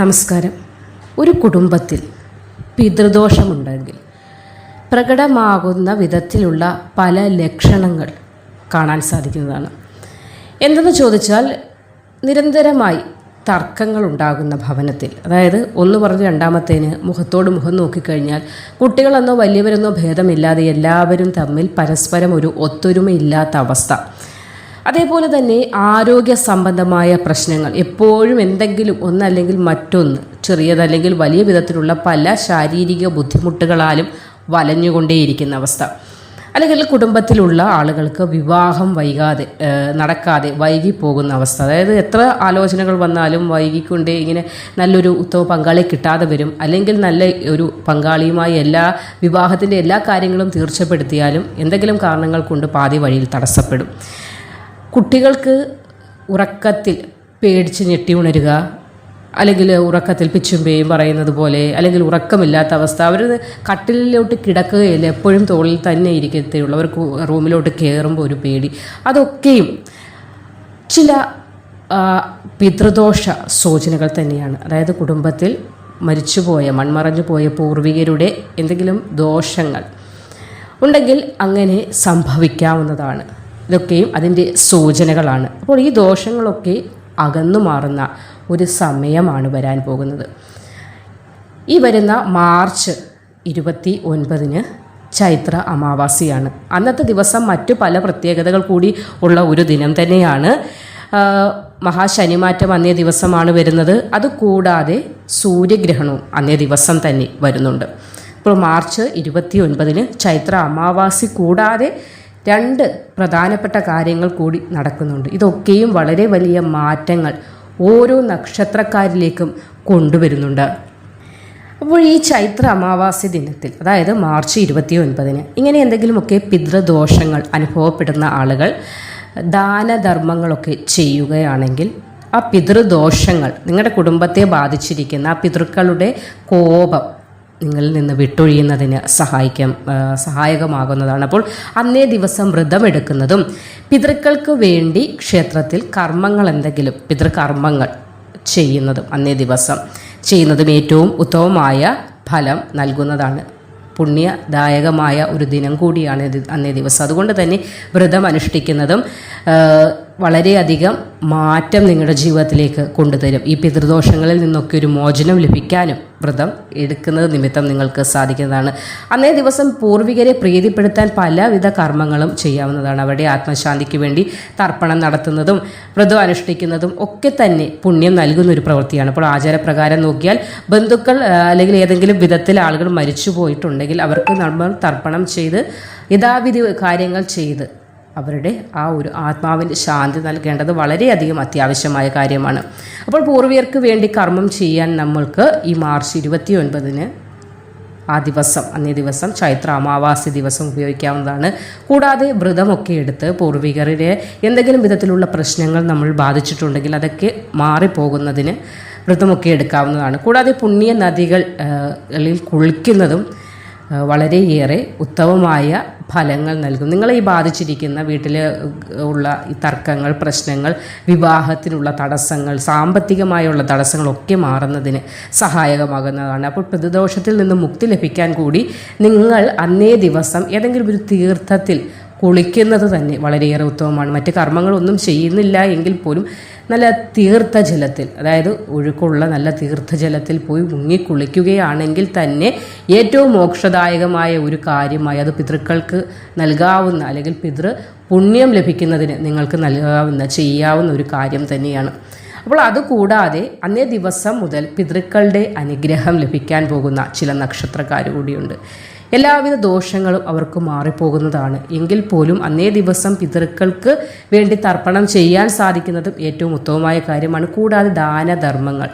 നമസ്കാരം. ഒരു കുടുംബത്തിൽ പിതൃദോഷമുണ്ടെങ്കിൽ പ്രകടമാകുന്ന വിധത്തിലുള്ള പല ലക്ഷണങ്ങൾ കാണാൻ സാധിക്കുന്നതാണ്. എന്തെന്ന് ചോദിച്ചാൽ നിരന്തരമായി തർക്കങ്ങൾ ഉണ്ടാകുന്ന ഭവനത്തിൽ അതായത് ഒന്ന് പറഞ്ഞ് രണ്ടാമത്തേന് മുഖത്തോട് മുഖം നോക്കിക്കഴിഞ്ഞാൽ കുട്ടികളെന്നോ വലിയവരെന്നോ ഭേദമില്ലാതെ എല്ലാവരും തമ്മിൽ പരസ്പരം ഒരു ഒത്തൊരുമയില്ലാത്ത അവസ്ഥ. അതേപോലെ തന്നെ ആരോഗ്യ സംബന്ധമായ പ്രശ്നങ്ങൾ. എപ്പോഴും എന്തെങ്കിലും ഒന്നല്ലെങ്കിൽ മറ്റൊന്ന് ചെറിയതല്ലെങ്കിൽ വലിയ വിധത്തിലുള്ള പല ശാരീരിക ബുദ്ധിമുട്ടുകളാലും വലഞ്ഞുകൊണ്ടേയിരിക്കുന്ന അവസ്ഥ. അല്ലെങ്കിൽ കുടുംബത്തിലുള്ള ആളുകൾക്ക് വിവാഹം വൈകാതെ നടക്കാതെ വൈകി പോകുന്ന അവസ്ഥ. അതായത് എത്ര ആലോചനകൾ വന്നാലും വൈകിക്കൊണ്ടേ ഇങ്ങനെ നല്ലൊരു ഉത്തമ പങ്കാളിയെ കിട്ടാതെ വരും. അല്ലെങ്കിൽ നല്ല ഒരു പങ്കാളിയുമായി എല്ലാ വിവാഹത്തിന്റെ എല്ലാ കാര്യങ്ങളും തീർച്ചപ്പെടുത്തിയാലും എന്തെങ്കിലും കാരണങ്ങൾ കൊണ്ട് പാതി വഴിയിൽ തടസ്സപ്പെടും. കുട്ടികൾക്ക് ഉറക്കത്തിൽ പേടിച്ച് ഞെട്ടി ഉണരുക അല്ലെങ്കിൽ ഉറക്കത്തിൽ പിച്ചുമ്പേയും പറയുന്നത് പോലെ അല്ലെങ്കിൽ ഉറക്കമില്ലാത്ത അവസ്ഥ അവർ കട്ടിലിലോട്ട് കിടക്കുകയില്ല എപ്പോഴും തോളിൽ തന്നെ ഇരിക്കത്തേയുള്ളൂ. അവർക്ക് റൂമിലോട്ട് കയറുമ്പോൾ ഒരു പേടി. അതൊക്കെയും ചില പിതൃദോഷ സൂചനകൾ തന്നെയാണ്. അതായത് കുടുംബത്തിൽ മരിച്ചുപോയ മൺമറഞ്ഞു പോയ പൂർവികരുടെ എന്തെങ്കിലും ദോഷങ്ങൾ ഉണ്ടെങ്കിൽ അങ്ങനെ സംഭവിക്കാവുന്നതാണ്. ഇതൊക്കെയും അതിന്റെ സൂചനകളാണ്. അപ്പോൾ ഈ ദോഷങ്ങളൊക്കെ അകന്നു മാറുന്ന ഒരു സമയമാണ് വരാൻ പോകുന്നത്. ഈ വരുന്ന മാർച്ച് ഇരുപത്തി ഒൻപതിന് ചൈത്ര അമാവാസിയാണ്. അന്നത്തെ ദിവസം മറ്റു പല പ്രത്യേകതകൾ കൂടി ഉള്ള ഒരു ദിനം തന്നെയാണ്. മഹാശനിമാറ്റം അന്നേ ദിവസമാണ് വരുന്നത്. അതുകൂടാതെ സൂര്യഗ്രഹണവും അന്നേ ദിവസം തന്നെ വരുന്നുണ്ട്. ഇപ്പോൾ മാർച്ച് ഇരുപത്തി ഒൻപതിന് ചൈത്ര അമാവാസി കൂടാതെ രണ്ട് പ്രധാനപ്പെട്ട കാര്യങ്ങൾ കൂടി നടക്കുന്നുണ്ട്. ഇതൊക്കെയും വളരെ വലിയ മാറ്റങ്ങൾ ഓരോ നക്ഷത്രക്കാരിലേക്കും കൊണ്ടുവരുന്നുണ്ട്. അപ്പോൾ ഈ ചൈത്ര അമാവാസി ദിനത്തിൽ അതായത് മാർച്ച് ഇരുപത്തി ഒൻപതിന് ഇങ്ങനെ എന്തെങ്കിലുമൊക്കെ പിതൃദോഷങ്ങൾ അനുഭവപ്പെടുന്ന ആളുകൾ ദാനധർമ്മങ്ങളൊക്കെ ചെയ്യുകയാണെങ്കിൽ ആ പിതൃദോഷങ്ങൾ നിങ്ങളുടെ കുടുംബത്തെ ബാധിച്ചിരിക്കുന്ന ആ പിതൃക്കളുടെ കോപം നിങ്ങളിൽ നിന്ന് വിട്ടൊഴിയുന്നതിന് സഹായിക്കാം സഹായകമാകുന്നതാണ്. അപ്പോൾ അന്നേ ദിവസം വ്രതമെടുക്കുന്നതും പിതൃക്കൾക്ക് വേണ്ടി ക്ഷേത്രത്തിൽ കർമ്മങ്ങൾ എന്തെങ്കിലും പിതൃകർമ്മങ്ങൾ ചെയ്യുന്നതും അന്നേ ദിവസം ചെയ്യുന്നതും ഏറ്റവും ഉത്തമമായ ഫലം നൽകുന്നതാണ്. പുണ്യദായകമായ ഒരു ദിനം കൂടിയാണ് അന്നേ ദിവസം. അതുകൊണ്ട് തന്നെ വ്രതം അനുഷ്ഠിക്കുന്നതും വളരെയധികം മാറ്റം നിങ്ങളുടെ ജീവിതത്തിലേക്ക് കൊണ്ടുതരും. ഈ പിതൃദോഷങ്ങളിൽ നിന്നൊക്കെ ഒരു മോചനം ലഭിക്കാനും വ്രതം എടുക്കുന്നത് നിമിത്തം നിങ്ങൾക്ക് സാധിക്കുന്നതാണ്. അന്നേ ദിവസം പൂർവികരെ പ്രീതിപ്പെടുത്താൻ പലവിധ കർമ്മങ്ങളും ചെയ്യാവുന്നതാണ്. അവരുടെ ആത്മശാന്തിക്ക് വേണ്ടി തർപ്പണം നടത്തുന്നതും വ്രതം അനുഷ്ഠിക്കുന്നതും ഒക്കെ തന്നെ പുണ്യം നൽകുന്ന ഒരു പ്രവൃത്തിയാണ്. അപ്പോൾ ആചാരപ്രകാരം നോക്കിയാൽ ബന്ധുക്കൾ അല്ലെങ്കിൽ ഏതെങ്കിലും വിധത്തിൽ ആളുകൾ മരിച്ചു പോയിട്ടുണ്ടെങ്കിൽ അവർക്ക് നമ്മൾ തർപ്പണം ചെയ്ത് യഥാവിധി കാര്യങ്ങൾ ചെയ്ത് അവരുടെ ആ ഒരു ആത്മാവിന്റെ ശാന്തി നൽകേണ്ടത് വളരെയധികം അത്യാവശ്യമായ കാര്യമാണ്. അപ്പോൾ പൂർവികർക്ക് വേണ്ടി കർമ്മം ചെയ്യാൻ നമ്മൾക്ക് ഈ മാർച്ച് ഇരുപത്തി ഒൻപതിന് ആ ദിവസം അന്നേ ദിവസം ചൈത്ര അമാവാസി ദിവസം ഉപയോഗിക്കാവുന്നതാണ്. കൂടാതെ വ്രതമൊക്കെ എടുത്ത് പൂർവികരുടെ എന്തെങ്കിലും വിധത്തിലുള്ള പ്രശ്നങ്ങൾ നമ്മൾ ബാധിച്ചിട്ടുണ്ടെങ്കിൽ അതൊക്കെ മാറിപ്പോകുന്നതിന് വ്രതമൊക്കെ എടുക്കാവുന്നതാണ്. കൂടാതെ പുണ്യ നദികൾ കുളിക്കുന്നതും വളരെയേറെ ഉത്തമമായ ഫലങ്ങൾ നൽകും. നിങ്ങളെ ഈ ബാധിച്ചിരിക്കുന്ന വീട്ടിൽ ഉള്ള ഈ തർക്കങ്ങൾ പ്രശ്നങ്ങൾ വിവാഹത്തിനുള്ള തടസ്സങ്ങൾ സാമ്പത്തികമായുള്ള തടസ്സങ്ങളൊക്കെ മാറുന്നതിന് സഹായകമാകുന്നതാണ്. അപ്പോൾ പ്രതിദോഷത്തിൽ നിന്ന് മുക്തി ലഭിക്കാൻ കൂടി നിങ്ങൾ അന്നേ ദിവസം ഏതെങ്കിലും ഒരു തീർത്ഥത്തിൽ കുളിക്കുന്നത് തന്നെ വളരെയേറെ ഉത്തമമാണ്. മറ്റ് കർമ്മങ്ങളൊന്നും ചെയ്യുന്നില്ല എങ്കിൽ പോലും നല്ല തീർത്ഥജലത്തിൽ അതായത് ഒഴുക്കുള്ള നല്ല തീർത്ഥ ജലത്തിൽ പോയി മുങ്ങി കുളിക്കുകയാണെങ്കിൽ തന്നെ ഏറ്റവും മോക്ഷദായകമായ ഒരു കാര്യമായി അത് പിതൃക്കൾക്ക് നൽകാവുന്ന അല്ലെങ്കിൽ പിതൃ പുണ്യം ലഭിക്കുന്നതിന് നിങ്ങൾക്ക് നൽകാവുന്ന ചെയ്യാവുന്ന ഒരു കാര്യം തന്നെയാണ്. അപ്പോൾ അതുകൂടാതെ അന്നേ ദിവസം മുതൽ പിതൃക്കളുടെ അനുഗ്രഹം ലഭിക്കാൻ പോകുന്ന ചില നക്ഷത്രക്കാർ കൂടിയുണ്ട്. എല്ലാവിധ ദോഷങ്ങളും അവർക്ക് മാറിപ്പോകുന്നതാണ്. എങ്കിൽ പോലും അന്നേ ദിവസം പിതൃക്കൾക്ക് വേണ്ടി തർപ്പണം ചെയ്യാൻ സാധിക്കുന്നതും ഏറ്റവും ഉത്തമമായ കാര്യമാണ്. കൂടാതെ ദാനധർമ്മങ്ങൾ.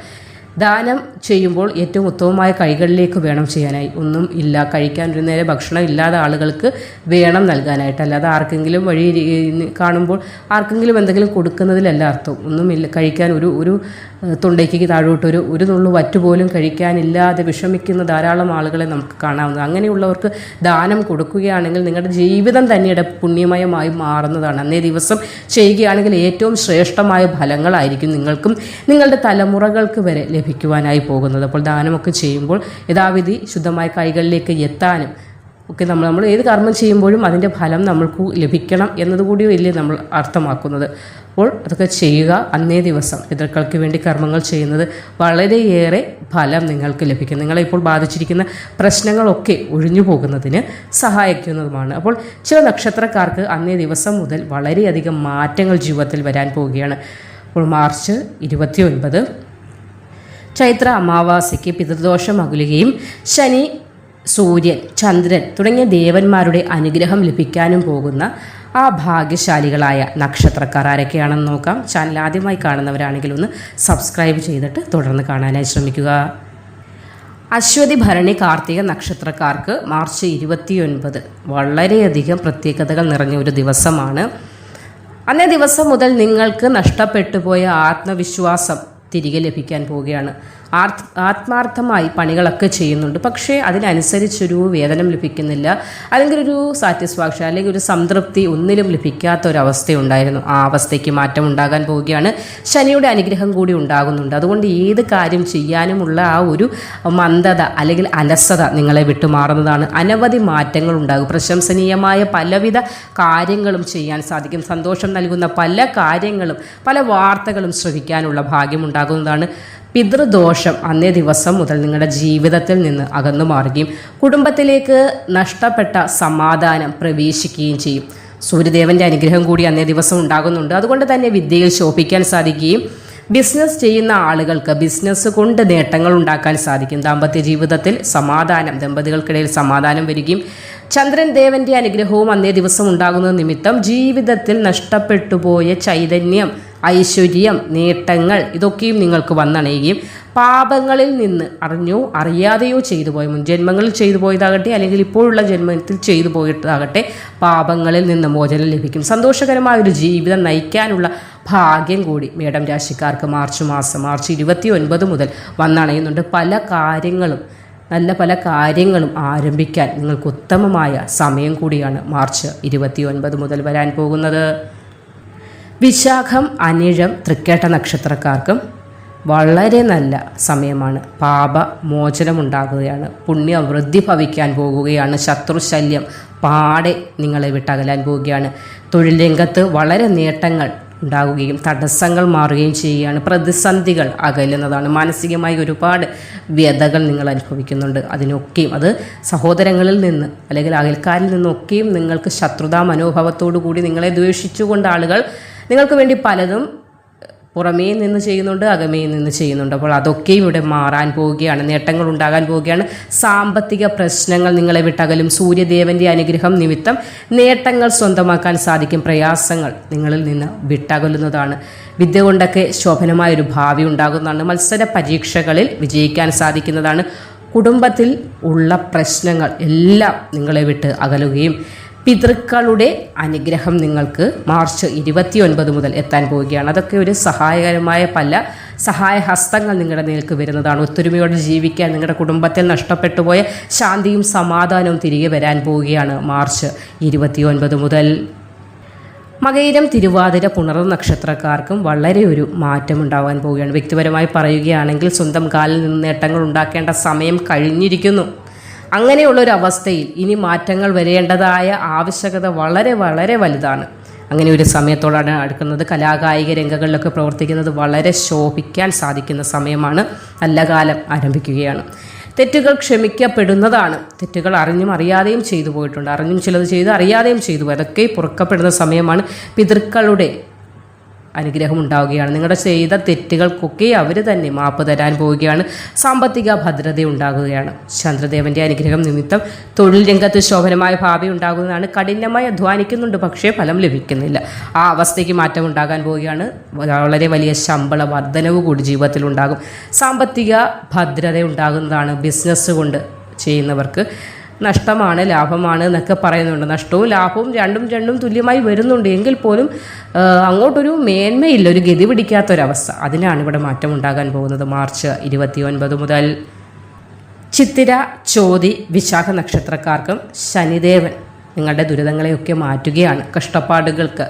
ദാനം ചെയ്യുമ്പോൾ ഏറ്റവും ഉത്തമമായ കൈകളിലേക്ക് വേണം ചെയ്യാനായി. ഒന്നും ഇല്ല. കഴിക്കാൻ ഒരു നേരെ ഭക്ഷണം ഇല്ലാത്ത ആളുകൾക്ക് വേണം നൽകാനായിട്ട്. അല്ലാതെ ആർക്കെങ്കിലും വഴി കാണുമ്പോൾ ആർക്കെങ്കിലും എന്തെങ്കിലും കൊടുക്കുന്നതിലല്ല അർത്ഥം. ഒന്നുമില്ല കഴിക്കാൻ ഒരു ഒരു തൊണ്ടയ്ക്ക് താഴോട്ട് ഒരു ഒരു നുള്ളു വറ്റുപോലും കഴിക്കാനില്ലാതെ വിഷമിക്കുന്ന ധാരാളം ആളുകളെ നമുക്ക് കാണാവുന്നത്. അങ്ങനെയുള്ളവർക്ക് ദാനം കൊടുക്കുകയാണെങ്കിൽ നിങ്ങളുടെ ജീവിതം തന്നെയുടെ പുണ്യമയമായി മാറുന്നതാണ്. അന്നേ ദിവസം ചെയ്യുകയാണെങ്കിൽ ഏറ്റവും ശ്രേഷ്ഠമായ ഫലങ്ങളായിരിക്കും നിങ്ങൾക്കും നിങ്ങളുടെ തലമുറകൾക്ക് വരെ ലഭിക്കും ലഭിക്കുവാനായി പോകുന്നത്. അപ്പോൾ ദാനമൊക്കെ ചെയ്യുമ്പോൾ യഥാവിധി ശുദ്ധമായ കൈകളിലേക്ക് എത്താനും ഒക്കെ നമ്മൾ നമ്മൾ ഏത് കർമ്മം ചെയ്യുമ്പോഴും അതിന്റെ ഫലം നമ്മൾക്ക് ലഭിക്കണം എന്നതുകൂടി വലിയ നമ്മൾ അർത്ഥമാക്കുന്നത്. അപ്പോൾ അതൊക്കെ ചെയ്യുക അന്നേ ദിവസം. പിതൃക്കൾക്ക് വേണ്ടി കർമ്മങ്ങൾ ചെയ്യുന്നത് വളരെയേറെ ഫലം നിങ്ങൾക്ക് ലഭിക്കും. നിങ്ങളെ ഇപ്പോൾ ബാധിച്ചിരിക്കുന്ന പ്രശ്നങ്ങളൊക്കെ ഒഴിഞ്ഞു പോകുന്നതിന് സഹായിക്കുന്നതുമാണ്. അപ്പോൾ ചില നക്ഷത്രക്കാർക്ക് അന്നേ ദിവസം മുതൽ വളരെയധികം മാറ്റങ്ങൾ ജീവിതത്തിൽ വരാൻ പോവുകയാണ്. അപ്പോൾ മാർച്ച് ഇരുപത്തി ഒൻപത് ചൈത്ര അമാവാസിക്ക് പിതൃദോഷം അകലുകയും ശനി സൂര്യൻ ചന്ദ്രൻ തുടങ്ങിയ ദേവന്മാരുടെ അനുഗ്രഹം ലഭിക്കാനും പോകുന്ന ആ ഭാഗ്യശാലികളായ നക്ഷത്രക്കാർ ആരൊക്കെയാണെന്ന് നോക്കാം. ചാനൽ ആദ്യമായി കാണുന്നവരാണെങ്കിൽ ഒന്ന് സബ്സ്ക്രൈബ് ചെയ്തിട്ട് തുടർന്ന് കാണാനായി ശ്രമിക്കുക. അശ്വതി ഭരണി കാർത്തിക നക്ഷത്രക്കാർക്ക് മാർച്ച് ഇരുപത്തിയൊൻപത് വളരെയധികം പ്രത്യേകതകൾ നിറഞ്ഞ ഒരു ദിവസമാണ്. അന്നേ ദിവസം മുതൽ നിങ്ങൾക്ക് നഷ്ടപ്പെട്ടു പോയ ആത്മവിശ്വാസം തിരികെ ലഭിക്കാൻ പോവുകയാണ്. ആത്മാർത്ഥമായി പണികളൊക്കെ ചെയ്യുന്നുണ്ട്. പക്ഷേ അതിനനുസരിച്ചൊരു വേതനം ലഭിക്കുന്നില്ല. അല്ലെങ്കിൽ ഒരു സാറ്റിസ്ഫാക്ഷൻ അല്ലെങ്കിൽ ഒരു സംതൃപ്തി ഒന്നിലും ലഭിക്കാത്ത ഒരു അവസ്ഥയുണ്ടായിരുന്നു ആ അവസ്ഥയ്ക്ക് മാറ്റം ഉണ്ടാകാൻ പോവുകയാണ്. ശനിയുടെ അനുഗ്രഹം കൂടി ഉണ്ടാകുന്നുണ്ട്. അതുകൊണ്ട് ഏത് കാര്യം ചെയ്യാനുമുള്ള ആ ഒരു മന്ദത അല്ലെങ്കിൽ അലസത നിങ്ങളെ വിട്ടുമാറുന്നതാണ്. അനവധി മാറ്റങ്ങൾ ഉണ്ടാകും പ്രശംസനീയമായ പലവിധ കാര്യങ്ങളും ചെയ്യാൻ സാധിക്കും. സന്തോഷം നൽകുന്ന പല കാര്യങ്ങളും പല വാർത്തകളും ശ്രവിക്കാനുള്ള ഭാഗ്യം ഉണ്ടാകുന്നതാണ്. പിതൃദോഷം അന്നേ ദിവസം മുതൽ നിങ്ങളുടെ ജീവിതത്തിൽ നിന്ന് അകന്നു മാറുകയും കുടുംബത്തിലേക്ക് നഷ്ടപ്പെട്ട സമാധാനം പ്രവേശിക്കുകയും ചെയ്യും. സൂര്യദേവന്റെ അനുഗ്രഹം കൂടി അന്നേ ദിവസം ഉണ്ടാകുന്നുണ്ട്. അതുകൊണ്ട് തന്നെ വിദ്യയിൽ ശോഭിക്കാൻ സാധിക്കുകയും ബിസിനസ് ചെയ്യുന്ന ആളുകൾക്ക് ബിസിനസ് കൊണ്ട് നേട്ടങ്ങൾ ഉണ്ടാക്കാൻ സാധിക്കും. ദാമ്പത്യ ജീവിതത്തിൽ സമാധാനം ദമ്പതികൾക്കിടയിൽ സമാധാനം വരികയും ചന്ദ്രൻ ദേവന്റെ അനുഗ്രഹവും അന്നേ ദിവസം ഉണ്ടാകുന്ന നിമിത്തം ജീവിതത്തിൽ നഷ്ടപ്പെട്ടുപോയ ചൈതന്യം ഐശ്വര്യം നേട്ടങ്ങൾ ഇതൊക്കെയും നിങ്ങൾക്ക് വന്നണയുകയും പാപങ്ങളിൽ നിന്ന് അറിഞ്ഞോ അറിയാതെയോ ചെയ്തു പോയ മുൻ ജന്മങ്ങളിൽ ചെയ്തു പോയതാകട്ടെ അല്ലെങ്കിൽ ഇപ്പോഴുള്ള ജന്മത്തിൽ ചെയ്തു പോയിട്ടാകട്ടെ പാപങ്ങളിൽ നിന്ന് മോചനം ലഭിക്കും. സന്തോഷകരമായ ഒരു ജീവിതം നയിക്കാനുള്ള ഭാഗ്യം കൂടി മേഡം രാശിക്കാർക്ക് മാർച്ച് മാസം മാർച്ച് ഇരുപത്തി ഒൻപത് മുതൽ വന്നണയുന്നുണ്ട്. പല കാര്യങ്ങളും നല്ല പല കാര്യങ്ങളും ആരംഭിക്കാൻ നിങ്ങൾക്ക് ഉത്തമമായ സമയം കൂടിയാണ് മാർച്ച് ഇരുപത്തി ഒൻപത് മുതൽ വരാൻ പോകുന്നത്. വിശാഖം അനിഴം തൃക്കേട്ട നക്ഷത്രക്കാർക്കും വളരെ നല്ല സമയമാണ്. പാപ മോചനമുണ്ടാകുകയാണ്. പുണ്യം വൃദ്ധി ഭവിക്കാൻ പോകുകയാണ്. ശത്രുശല്യം പാടെ നിങ്ങളെ വിട്ടകലാൻ പോവുകയാണ് തൊഴിൽ രംഗത്ത് വളരെ നേട്ടങ്ങൾ ഉണ്ടാകുകയും തടസ്സങ്ങൾ മാറുകയും ചെയ്യുകയാണ്. പ്രതിസന്ധികൾ അകലുന്നതാണ്. മാനസികമായി ഒരുപാട് വ്യതകൾ നിങ്ങൾ അനുഭവിക്കുന്നുണ്ട്. അതിനൊക്കെയും അത് സഹോദരങ്ങളിൽ നിന്ന് അല്ലെങ്കിൽ അയൽക്കാരിൽ നിന്നൊക്കെയും നിങ്ങൾക്ക് ശത്രുതാ മനോഭാവത്തോടു കൂടി നിങ്ങളെ ദ്വേഷിച്ചുകൊണ്ട് ആളുകൾ നിങ്ങൾക്ക് വേണ്ടി പലതും പുറമേ നിന്ന് ചെയ്യുന്നുണ്ട് അകമേ നിന്ന് ചെയ്യുന്നുണ്ട്. അപ്പോൾ അതൊക്കെയും ഇവിടെ മാറാൻ പോവുകയാണ്. നേട്ടങ്ങൾ ഉണ്ടാകാൻ പോവുകയാണ്. സാമ്പത്തിക പ്രശ്നങ്ങൾ നിങ്ങളെ വിട്ടകലും. സൂര്യദേവന്റെ അനുഗ്രഹം നിമിത്തം നേട്ടങ്ങൾ സ്വന്തമാക്കാൻ സാധിക്കും. പ്രയാസങ്ങൾ നിങ്ങളിൽ നിന്ന് വിട്ടകലുന്നതാണ്. വിദ്യ കൊണ്ടൊക്കെ ശോഭനമായ ഒരു ഭാവി ഉണ്ടാകുന്നതാണ്. മത്സര പരീക്ഷകളിൽ വിജയിക്കാൻ സാധിക്കുന്നതാണ്. കുടുംബത്തിൽ ഉള്ള പ്രശ്നങ്ങൾ എല്ലാം നിങ്ങളെ വിട്ട് അകലുകയും പിതൃക്കളുടെ അനുഗ്രഹം നിങ്ങൾക്ക് മാർച്ച് ഇരുപത്തി ഒൻപത് മുതൽ എത്താൻ പോവുകയാണ്. അതൊക്കെ ഒരു സഹായകരമായ പല സഹായഹസ്തങ്ങൾ നിങ്ങളുടെ നേർക്ക് വരുന്നതാണ്. ഒത്തൊരുമയോടെ ജീവിക്കാൻ നിങ്ങളുടെ കുടുംബത്തിൽ നഷ്ടപ്പെട്ടു പോയ ശാന്തിയും സമാധാനവും തിരികെ വരാൻ പോവുകയാണ് മാർച്ച് ഇരുപത്തി ഒൻപത് മുതൽ. മകയിരം തിരുവാതിര പുണർ നക്ഷത്രക്കാർക്കും വളരെ ഒരു മാറ്റം ഉണ്ടാവാൻ പോവുകയാണ്. വ്യക്തിപരമായി പറയുകയാണെങ്കിൽ സ്വന്തം കാലിൽ നിന്ന് നേട്ടങ്ങൾ ഉണ്ടാക്കേണ്ട സമയം കഴിഞ്ഞിരിക്കുന്നു. അങ്ങനെയുള്ള ഒരു അവസ്ഥയിൽ ഇനി മാറ്റങ്ങൾ വരേണ്ടതായ ആവശ്യകത വളരെ വളരെ വലുതാണ്. അങ്ങനെ ഒരു സമയത്തോടാണ് അടുക്കുന്നത്. കലാകായിക രംഗങ്ങളിലൊക്കെ പ്രവർത്തിക്കുന്നത് വളരെ ശോഭിക്കാൻ സാധിക്കുന്ന സമയമാണ്. നല്ല കാലം ആരംഭിക്കുകയാണ്. തെറ്റുകൾ ക്ഷമിക്കപ്പെടുന്നതാണ്. തെറ്റുകൾ അറിഞ്ഞും അറിയാതെയും ചെയ്തു പോയിട്ടുണ്ട്. അറിഞ്ഞും ചിലത് ചെയ്ത് അറിയാതെയും ചെയ്തു അതൊക്കെ പൊറുക്കപ്പെടുന്ന സമയമാണ്. പിതൃക്കളുടെ അനുഗ്രഹം ഉണ്ടാവുകയാണ് നിങ്ങളുടെ ചെയ്ത തെറ്റുകൾക്കൊക്കെ അവർ തന്നെ മാപ്പ് തരാൻ പോവുകയാണ്. സാമ്പത്തിക ഭദ്രത ഉണ്ടാകുകയാണ്. ചന്ദ്രദേവന്റെ അനുഗ്രഹം നിമിത്തം തൊഴിൽ രംഗത്ത് ശോഭനമായ ഭാവി ഉണ്ടാകുന്നതാണ്. കഠിനമായി അധ്വാനിക്കുന്നുണ്ട് പക്ഷേ ഫലം ലഭിക്കുന്നില്ല. ആ അവസ്ഥയ്ക്ക് മാറ്റം ഉണ്ടാകാൻ പോവുകയാണ്. വളരെ വലിയ ശമ്പള വർധനവ് കൂടി ജീവിതത്തിൽ ഉണ്ടാകും. സാമ്പത്തിക ഭദ്രത ഉണ്ടാകുന്നതാണ് ബിസിനസ് കൊണ്ട് ചെയ്യുന്നവർക്ക് നഷ്ടമാണ് ലാഭമാണ് എന്നൊക്കെ പറയുന്നുണ്ട്. നഷ്ടവും ലാഭവും രണ്ടും രണ്ടും തുല്യമായി വരുന്നുണ്ട് എങ്കിൽ പോലും അങ്ങോട്ടൊരു മേന്മയില്ല ഒരു ഗതി പിടിക്കാത്തൊരവസ്ഥ. അതിനാണ് ഇവിടെ മാറ്റം ഉണ്ടാകാൻ പോകുന്നത്. മാർച്ച് ഇരുപത്തി ഒൻപത് മുതൽ ചിത്തിര ചോതി വിശാഖ നക്ഷത്രക്കാർക്കും ശനിദേവൻ നിങ്ങളുടെ ദുരിതങ്ങളെയൊക്കെ മാറ്റുകയാണ് കഷ്ടപ്പാടുകൾക്ക്.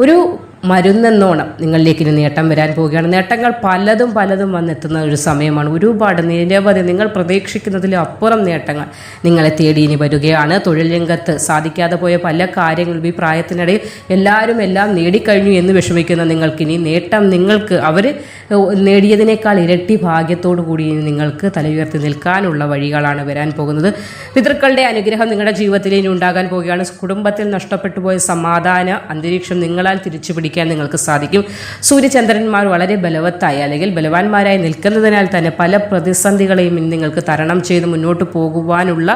ഒരു മരുന്നെന്നോണം നിങ്ങളിലേക്ക് ഇനി നേട്ടം വരാൻ പോവുകയാണ്. നേട്ടങ്ങൾ പലതും പലതും വന്നെത്തുന്ന ഒരു സമയമാണ്. ഒരുപാട് നിരവധി നിങ്ങൾ പ്രതീക്ഷിക്കുന്നതിലും അപ്പുറം നേട്ടങ്ങൾ നിങ്ങളെ തേടി ഇനി വരികയാണ്. തൊഴിൽ രംഗത്ത് സാധിക്കാതെ പോയ പല കാര്യങ്ങളും ഈ പ്രായത്തിനിടയിൽ എല്ലാവരും എല്ലാം നേടിക്കഴിഞ്ഞു എന്ന് വിഷമിക്കുന്ന നിങ്ങൾക്ക് ഇനി നേട്ടം നിങ്ങൾക്ക് അവർ നേടിയതിനേക്കാൾ ഇരട്ടി ഭാഗ്യത്തോടു കൂടി നിങ്ങൾക്ക് തലയുയർത്തി നിൽക്കാനുള്ള വഴികളാണ് വരാൻ പോകുന്നത്. പിതൃക്കളുടെ അനുഗ്രഹം നിങ്ങളുടെ ജീവിതത്തിൽ ഇനി ഉണ്ടാകാൻ പോവുകയാണ്. കുടുംബത്തിൽ നഷ്ടപ്പെട്ടു പോയ സമാധാന അന്തരീക്ഷം നിങ്ങളാൽ തിരിച്ചു പിടിക്കാൻ നിങ്ങൾക്ക് സാധിക്കും. സൂര്യചന്ദ്രന്മാർ വളരെ ബലവത്തായി അല്ലെങ്കിൽ ബലവാന്മാരായി നിൽക്കുന്നതിനാൽ തന്നെ പല പ്രതിസന്ധികളെയും നിങ്ങൾക്ക് തരണം ചെയ്ത് മുന്നോട്ട് പോകുവാനുള്ള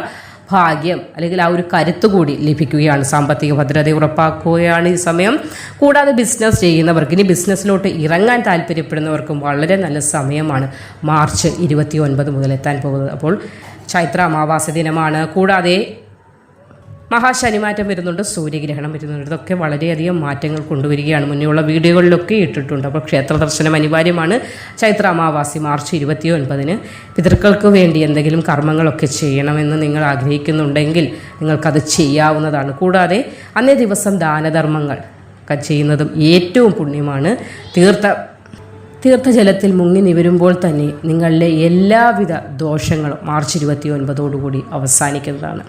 ഭാഗ്യം അല്ലെങ്കിൽ ആ ഒരു കരുത്ത് കൂടി ലഭിക്കുകയാണ്. സാമ്പത്തിക ഭദ്രത ഉറപ്പാക്കുകയാണ് ഈ സമയം. കൂടാതെ ബിസിനസ് ചെയ്യുന്നവർക്ക് ഇനി ബിസിനസ്സിലോട്ട് ഇറങ്ങാൻ താല്പര്യപ്പെടുന്നവർക്കും വളരെ നല്ല സമയമാണ്. മാർച്ച് ഇരുപത്തി ഒൻപത് മുതൽ എത്താൻ പോകുന്നത്. അപ്പോൾ ചൈത്ര അമാവാസ ദിനമാണ്. കൂടാതെ മഹാശനിമാറ്റം വരുന്നുണ്ട് സൂര്യഗ്രഹണം വരുന്നുണ്ട്. ഇതൊക്കെ വളരെയധികം മാറ്റങ്ങൾ കൊണ്ടുവരികയാണ്. മുന്നേയുള്ള വീഡിയോകളിലൊക്കെ ഇട്ടിട്ടുണ്ട്. അപ്പോൾ ക്ഷേത്ര ദർശനം അനിവാര്യമാണ്. ചൈത്ര അമാവാസി മാർച്ച് ഇരുപത്തി ഒൻപതിന് പിതൃക്കൾക്ക് വേണ്ടി എന്തെങ്കിലും കർമ്മങ്ങളൊക്കെ ചെയ്യണമെന്ന് നിങ്ങൾ ആഗ്രഹിക്കുന്നുണ്ടെങ്കിൽ നിങ്ങൾക്കത് ചെയ്യാവുന്നതാണ്. കൂടാതെ അന്നേ ദിവസം ദാനധർമ്മങ്ങൾ ഒക്കെ ചെയ്യുന്നതും ഏറ്റവും പുണ്യമാണ്. തീർത്ഥ തീർത്ഥജലത്തിൽ മുങ്ങി നിവരുമ്പോൾ തന്നെ നിങ്ങളുടെ എല്ലാവിധ ദോഷങ്ങളും മാർച്ച് ഇരുപത്തി ഒൻപതോടുകൂടി അവസാനിക്കുന്നതാണ്.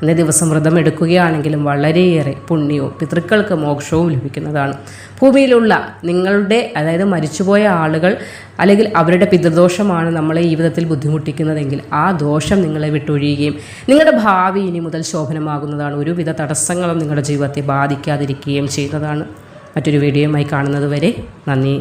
അന്നേ ദിവസം വ്രതം എടുക്കുകയാണെങ്കിലും വളരെയേറെ പുണ്യവും പിതൃക്കൾക്ക് മോക്ഷവും ലഭിക്കുന്നതാണ്. ഭൂമിയിലുള്ള നിങ്ങളുടെ അതായത് മരിച്ചുപോയ ആളുകൾ അല്ലെങ്കിൽ അവരുടെ പിതൃദോഷമാണ് നമ്മളെ ജീവിതത്തിൽ ബുദ്ധിമുട്ടിക്കുന്നതെങ്കിൽ ആ ദോഷം നിങ്ങളെ വിട്ടൊഴിയുകയും നിങ്ങളുടെ ഭാവി ഇനി മുതൽ ശോഭനമാകുന്നതാണ്. ഒരുവിധ തടസ്സങ്ങളും നിങ്ങളുടെ ജീവിതത്തെ ബാധിക്കാതിരിക്കുകയും ചെയ്യുന്നതാണ്. മറ്റൊരു വീഡിയോയുമായി കാണുന്നത് വരെ നന്ദി.